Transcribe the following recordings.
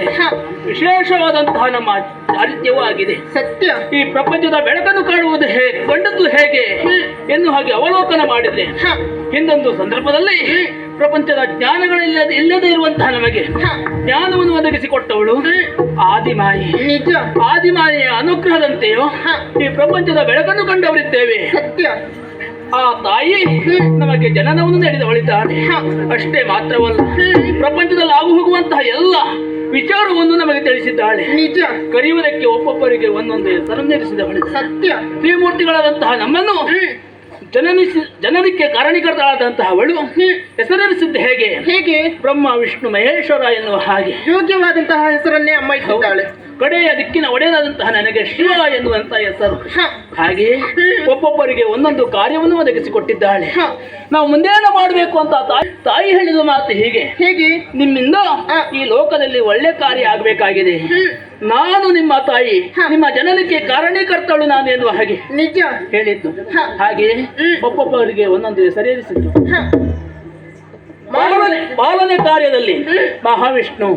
ನೋಡುವುದಾದ್ರೆ ವಿಶೇಷವಾದಂತಹ ನಮ್ಮ ಚಾರಿತ್ಯವೂ ಆಗಿದೆ ಸತ್ಯ. ಈ ಪ್ರಪಂಚದ ಬೆಳಕನ್ನು ಕಾಣುವುದು ಹೇಗೆ ಕಂಡದ್ದು ಹೇಗೆ? ಎನ್ನು ಹಾಗೆ ಅವಲೋಕನ ಮಾಡಿದ್ರೆ ಹಿಂದೊಂದು ಸಂದರ್ಭದಲ್ಲಿ ಪ್ರಪಂಚದ ಜ್ಞಾನಗಳಿಲ್ಲದೆ ಇಲ್ಲದೆ ಇರುವಂತಹ ನಮಗೆ ಜ್ಞಾನವನ್ನು ಒದಗಿಸಿಕೊಟ್ಟವಳು ಆದಿಮಾಯಿ. ನಿಜ. ಆದಿಮಾಯಿಯ ಅನುಗ್ರಹದಂತೆಯೋ ಈ ಪ್ರಪಂಚದ ಬೆಳಕನ್ನು ಕಂಡವರಿದ್ದೇವೆ. ಸತ್ಯ. ಆ ತಾಯಿ ನಮಗೆ ಜನನವನ್ನು ನೀಡಿದವಳಿದ್ದಾಳೆ. ಹ, ಅಷ್ಟೇ ಮಾತ್ರವಲ್ಲ ಪ್ರಪಂಚದಲ್ಲಿ ಆಗು ಹೋಗುವಂತಹ ಎಲ್ಲ ತಿಳಿಸಿದ್ದಾಳೆ. ನಿಜ. ಕರೆಯುವುದಕ್ಕೆ ಒಬ್ಬೊಬ್ಬರಿಗೆ ಒಂದೊಂದು ನೀಡಿಸಿದವಳು ಸತ್ಯ. ತ್ರಿಮೂರ್ತಿಗಳಾದಂತಹ ನಮ್ಮನ್ನು ಜನನಿಸಿ ಜನನಕ್ಕೆ ಕಾರಣೀಕರ್ತಳಾದಂತಹ ಅವಳು ಹೆಸರಿಸಿದ್ದು ಹೇಗೆ? ಹೇಗೆ? ಬ್ರಹ್ಮ ವಿಷ್ಣು ಮಹೇಶ್ವರ ಎನ್ನುವ ಹಾಗೆ. ಯೋಗ್ಯವಾದಂತಹ ಹೆಸರನ್ನೇ ಅಮ್ಮ ಇಟ್ಟಿದ್ದಾಳೆ ಕಡೆಯ ದಿಕ್ಕಿನ ಒಡೆಯನಾದಂತಹ ನನಗೆ ಶಿವ ಎನ್ನುವಂತ ಹೆಸರು. ಹಾಗೆ ಒಬ್ಬೊಬ್ಬರಿಗೆ ಒಂದೊಂದು ಕಾರ್ಯವನ್ನು ಒದಗಿಸಿಕೊಟ್ಟಿದ್ದಾಳೆ. ನಾವು ಮುಂದೇನು ಮಾಡಬೇಕು ಅಂತ ತಾಯಿ ತಾಯಿ ಹೇಳಿದ ಮಾತು ಹೀಗೆ. ಹೇಗೆ? ನಿಮ್ಮಿಂದ ಈ ಲೋಕದಲ್ಲಿ ಒಳ್ಳೆ ಕಾರ್ಯ ಆಗಬೇಕಾಗಿದೆ. ನಾನು ನಿಮ್ಮ ತಾಯಿ. ನಿಮ್ಮ ಜನನಕ್ಕೆ ಕಾರಣೀಕರ್ತಳು ನಾನು ಎನ್ನುವ ಹಾಗೆ ನಿಜ. ಹೇಳಿದ್ದು. ಹಾಗೆ. ಒಬ್ಬೊಬ್ಬರಿಗೆ ಒಂದೊಂದು ಸರಿಯಿಸಿದ್ದು ಬಾಲನೆ ಪಾಲನೆ ಕಾರ್ಯದಲ್ಲಿ ಮಹಾವಿಷ್ಣು.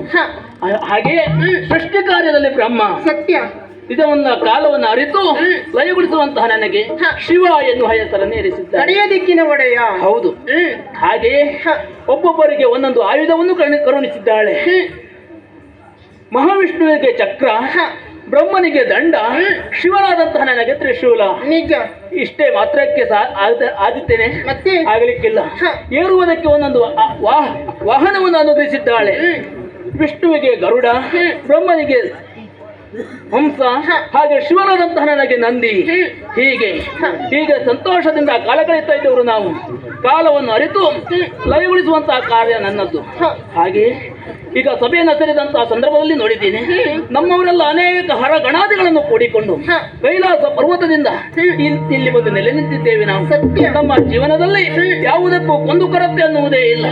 ಹಾಗೆ. ಸೃಷ್ಟಿ ಕಾರ್ಯದಲ್ಲಿ ಬ್ರಹ್ಮ. ಸತ್ಯ. ಇದನ್ನ ಕಾಲವನ್ನು ಅರಿತು ಲಯಗೊಳಿಸುವಂತಹ ನನಗೆ. ಶಿವ ಎಂದು ಹೆಸರನ್ನು ಇರಿಸಿದ್ದಾರೆ. ಕಡೆಯ ದಿಕ್ಕಿನ ಒಡೆಯ. ಹೌದು. ಹಾಗೆ ಹಾಗೆಯೇ ಒಬ್ಬೊಬ್ಬರಿಗೆ ಒಂದೊಂದು ಆಯುಧವನ್ನು ಕರುಣಿ- ಕರುಣಿಸಿದ್ದಾಳೆ. ಮಹಾವಿಷ್ಣುವಿಗೆ ಚಕ್ರ ಬ್ರಹ್ಮನಿಗೆ ದಂಡ ಶಿವನಾದಂತಹ ನನಗೆ ತ್ರಿಶೂಲ. ನಿಜ. ಇಷ್ಟೇ ಮಾತ್ರಕ್ಕೆ ಆಗುತ್ತೇನೆ ಮತ್ತೆ? ಆಗಲಿಕ್ಕಿಲ್ಲ. ಏರುವುದಕ್ಕೆ ಒಂದೊಂದು ವಾಹ- ವಾಹನವನ್ನು ಅನುಗ್ರಹಿಸಿದ್ದಾಳೆ. ವಿಷ್ಣುವಿಗೆ ಗರುಡ ಬ್ರಹ್ಮನಿಗೆ ಹಂಸ ಹಾಗೆ ಶಿವನಾದಂತಹ ನನಗೆ ನಂದಿ. ಹೀಗೆ ಹೀಗೆ ಸಂತೋಷದಿಂದ ಕಾಲ ಕಳೀತಾ ಇದ್ದವರು ನಾವು. ಕಾಲವನ್ನು ಅರಿತು ಲಯಗೊಳಿಸುವಂತಹ ಕಾರ್ಯ ನನ್ನದ್ದು ಹಾಗೆ ಈಗ ಸಭೆಯನ್ನು ಸೇರಿದಂತಹ ಸಂದರ್ಭದಲ್ಲಿ ನೋಡಿದ್ದೀನಿ. ನಮ್ಮವರೆಲ್ಲ ಅನೇಕ ಹರ ಗಣಾದಿಗಳನ್ನು ಕೂಡಿಕೊಂಡು ಕೈಲಾಸ ಪರ್ವತದಿಂದ ಇಲ್- ಇಲ್ಲಿ ಬಂದು ನೆಲೆ ನಿಂತಿದ್ದೇವೆ ನಾವು. ನಮ್ಮ ಜೀವನದಲ್ಲಿ ಯಾವುದಕ್ಕೂ ಕೊಂದು ಕೊರತೆ ಅನ್ನುವುದೇ ಇಲ್ಲ.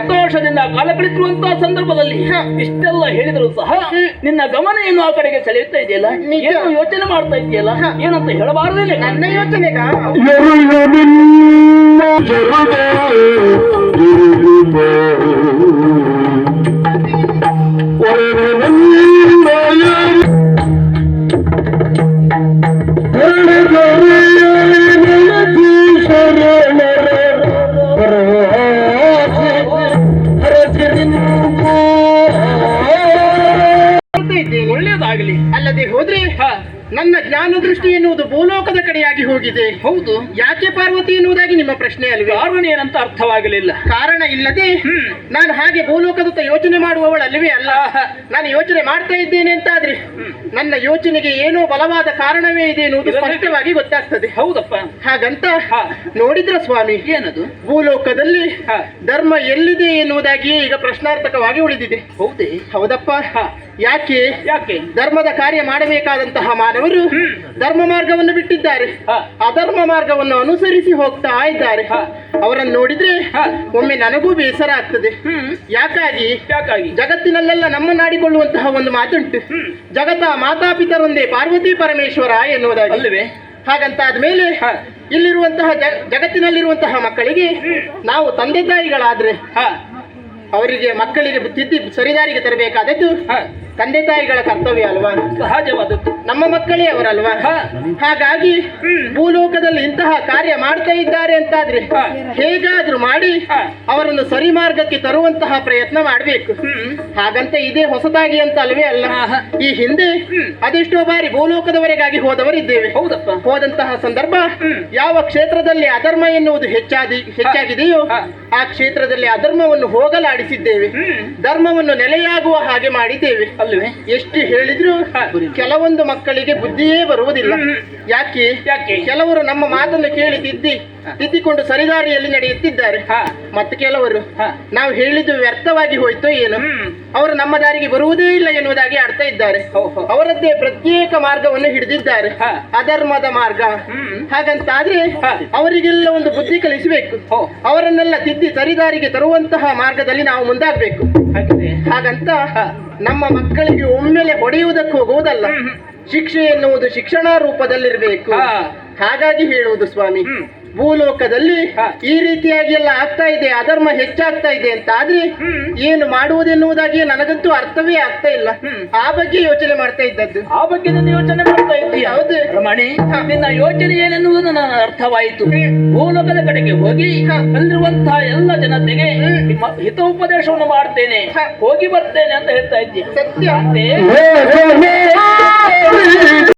ಸಂತೋಷದಿಂದ ಕಾಲ ಕಳೆದಿರುವಂತಹ ಸಂದರ್ಭದಲ್ಲಿ ಇಷ್ಟೆಲ್ಲ ಹೇಳಿದರೂ ಸಹ ನಿನ್ನ ಗಮನ ಏನು ಆ ಕಡೆಗೆ ಸೆಳೆಯುತ್ತಾ ಇದೆಯಲ್ಲ? ಏನು ಯೋಚನೆ ಮಾಡ್ತಾ ಇದೆಯಲ್ಲ? ಏನಂತ ಏನಂತ ಹೇಳಬಾರದೇನೆ ನನ್ನ ಯೋಚನೆಗ ನನ್ನ ಜ್ಞಾನ ದೃಷ್ಟಿ ಎನ್ನುವುದು ಭೂಲೋಕದ ಕಡೆಯಾಗಿ ಹೋಗಿದೆ. ಹೌದು. ಯಾಕೆ ಪಾರ್ವತಿ ಎನ್ನುವುದಾಗಿ ನಿಮ್ಮ ಪ್ರಶ್ನೆ ಅಲ್ವೇ? ಕಾರಣ ಏನಂತ ಅರ್ಥವಾಗಲಿಲ್ಲ. ಕಾರಣ ಇಲ್ಲದೆ. ನಾನು ಹಾಗೆ ಭೂಲೋಕದತ್ತ ಯೋಚನೆ ಮಾಡುವವಳಲ್ವೇ ಅಲ್ಲ? ನಾನು ಯೋಚನೆ ಮಾಡ್ತಾ ಇದ್ದೇನೆ ಅಂತಾದ್ರೆ ನನ್ನ ಯೋಚನೆಗೆ ಏನೋ ಬಲವಾದ ಕಾರಣವೇ ಇದೆ ಎನ್ನುವುದು ಸ್ಪಷ್ಟವಾಗಿ ಗೊತ್ತಾಗ್ತದೆ. ಹೌದಪ್ಪ. ಹಾಗಂತ ಹ. ನೋಡಿದ್ರ ಸ್ವಾಮಿ ಏನದು? ಭೂಲೋಕದಲ್ಲಿ. ಧರ್ಮ ಎಲ್ಲಿದೆ ಎನ್ನುವುದಾಗಿಯೇ ಈಗ ಪ್ರಶ್ನಾರ್ಥಕವಾಗಿ ಉಳಿದಿದೆ. ಹೌದೇ. ಹೌದಪ್ಪ. ಯಾಕೆ? ಯಾಕೆ? ಧರ್ಮದ ಕಾರ್ಯ ಮಾಡಬೇಕಾದಂತಹ ಮಾನವರು ಧರ್ಮ ಮಾರ್ಗವನ್ನು ಬಿಟ್ಟಿದ್ದಾರೆ. ಅಧರ್ಮ ಮಾರ್ಗವನ್ನು ಅನುಸರಿಸಿ ಹೋಗ್ತಾ ಇದ್ದಾರೆ. ಅವರನ್ನು ನೋಡಿದ್ರೆ ಒಮ್ಮೆ ನನಗೂ ಬೇಸರ ಆಗ್ತದೆ. ಯಾಕಾಗಿ? ಜಗತ್ತಿನಲ್ಲೆಲ್ಲ ಜಗತ್ತಿನಲ್ಲೆಲ್ಲ ನಮ್ಮನ್ನಾಡಿಕೊಳ್ಳುವಂತಹ ಒಂದು ಮಾತುಂಟು. ಜಗತ್ತ ಮಾತಾಪಿತರೊಂದೇ ಪಾರ್ವತಿ ಪರಮೇಶ್ವರ ಹಾಗಂತ ಆದ್ಮೇಲೆ ಹ. ಇಲ್ಲಿರುವಂತಹ ಜಗತ್ತಿನಲ್ಲಿರುವಂತಹ ಮಕ್ಕಳಿಗೆ ನಾವು ತಂದೆ ತಾಯಿಗಳಾದ್ರೆ ಅವರಿಗೆ ಮಕ್ಕಳಿಗೆ ತಿದ್ದಿ ಸರಿದಾರಿಗೆ ತರಬೇಕಾದದ್ದು ತಂದೆ ತಾಯಿಗಳ ಕರ್ತವ್ಯ ಅಲ್ವಾ? ಸಹಜವಾದದ್ದು. ನಮ್ಮ ಮಕ್ಕಳೇ ಅವರಲ್ವಾ. ಹಾಗಾಗಿ ಭೂಲೋಕದಲ್ಲಿ ಇಂತಹ ಕಾರ್ಯ ಮಾಡ್ತಾ ಇದ್ದಾರೆ ಅಂತಾದ್ರೆ. ಹೇಗಾದ್ರೂ ಮಾಡಿ ಅವರನ್ನು ಸರಿ ಮಾರ್ಗಕ್ಕೆ ತರುವಂತಹ ಪ್ರಯತ್ನ ಮಾಡಬೇಕು. ಹಾಗಂತ ಇದೇ ಹೊಸದಾಗಿ ಅಂತ ಅಲ್ವೇ ಅಲ್ಲ. ಈ ಹಿಂದೆ ಅದೆಷ್ಟೋ ಬಾರಿ ಭೂಲೋಕದವರೆಗಾಗಿ ಹೋದವರಿದ್ದೇವೆ. ಹೌದಪ್ಪ. ಹೋದಂತಹ ಸಂದರ್ಭ ಯಾವ ಕ್ಷೇತ್ರದಲ್ಲಿ ಅಧರ್ಮ ಎನ್ನುವುದು ಹೆಚ್ಚಾದಿ ಹೆಚ್ಚಾಗಿದೆಯೋ. ಆ ಕ್ಷೇತ್ರದಲ್ಲಿ ಅಧರ್ಮವನ್ನು ಹೋಗಲಾಡಿಸಿದ್ದೇವೆ. ಧರ್ಮವನ್ನು ನೆಲೆಯಾಗುವ ಹಾಗೆ ಮಾಡಿದ್ದೇವೆ. ಅಲ್ಲವೇ? ಎಷ್ಟು ಹೇಳಿದ್ರು ಕೆಲವೊಂದು ಮಕ್ಕಳಿಗೆ ಬುದ್ಧಿಯೇ ಬರುವುದಿಲ್ಲ. ಯಾಕೆ? ಯಾಕೆ? ಕೆಲವರು ನಮ್ಮ ಮಾತನ್ನು ಕೇಳಿ ತಿದ್ದಿ ತಿದ್ದಿಕೊಂಡು ಸರಿದಾರಿಯಲ್ಲಿ ನಡೆಯುತ್ತಿದ್ದಾರೆ. ಮತ್ತೆ ಕೆಲವರು. ನಾವು ಹೇಳಿದ್ದು ವ್ಯರ್ಥವಾಗಿ ಹೋಯ್ತೋ ಏನು. ಅವರು ನಮ್ಮ ದಾರಿಗೆ ಬರುವುದೇ ಇಲ್ಲ ಎನ್ನುವುದಾಗಿ ಆಡ್ತಾ ಇದ್ದಾರೆ. ಅವರದ್ದೇ ಪ್ರತ್ಯೇಕ ಮಾರ್ಗವನ್ನು ಹಿಡಿದಿದ್ದಾರೆ ಅಧರ್ಮದ ಮಾರ್ಗ ಹ್ಮ್. ಹಾಗಂತಾದ್ರೆ. ಅವರಿಗೆಲ್ಲ ಒಂದು ಬುದ್ಧಿ ಕಲಿಸಬೇಕು. ಅವರನ್ನೆಲ್ಲ ತಿದ್ದಿ ಸರಿದಾರಿಗೆ ತರುವಂತಹ ಮಾರ್ಗದಲ್ಲಿ ನಾವು ಮುಂದಾಗಬೇಕು ಹಾಗಂತ ನಮ್ಮ ಮಕ್ಕಳಿಗೆ ಒಮ್ಮೆಲೆ ಹೊಡೆಯುವುದಕ್ಕೆ ಹೋಗುವುದಲ್ಲ ಶಿಕ್ಷೆ ಎನ್ನುವುದು ಶಿಕ್ಷಣ ರೂಪದಲ್ಲಿರಬೇಕು. ಹಾಗಾಗಿ ಹೇಳುವುದು ಸ್ವಾಮಿ. ಭೂಲೋಕದಲ್ಲಿ ಈ ರೀತಿಯಾಗಿ ಎಲ್ಲ ಆಗ್ತಾ ಇದೆ ಅಧರ್ಮ ಹೆಚ್ಚಾಗ್ತಾ ಇದೆ ಅಂತ ಆದ್ರೆ. ಏನು ಮಾಡುವುದೆನ್ನುವುದಾಗಿ ನನಗಂತೂ ಅರ್ಥವೇ ಆಗ್ತಾ ಇಲ್ಲ. ಆ ಬಗ್ಗೆ ಯೋಚನೆ ಮಾಡ್ತಾ ಇದ್ದದ್ದು. ಆ ಬಗ್ಗೆ ನನ್ನ ಯೋಚನೆ ಮಾಡ್ತಾ ಇದ್ದೀಯ ಹೌದು. ರಮಣಿ ನಿನ್ನ ಯೋಚನೆ ಏನೆನ್ನುವುದು ನನ್ನ ಅರ್ಥವಾಯಿತು. ಭೂಲೋಕದ ಕಡೆಗೆ ಹೋಗಿ ಅಲ್ಲಿರುವಂತಹ ಎಲ್ಲ ಜನತೆಗೆ ಹಿತೋಪದೇಶವನ್ನು ಮಾಡ್ತೇನೆ. ಹೋಗಿ ಬರ್ತೇನೆ ಅಂತ ಹೇಳ್ತಾ ಇದ್ದೆ. ಸತ್ಯ. ಅಂತೆ.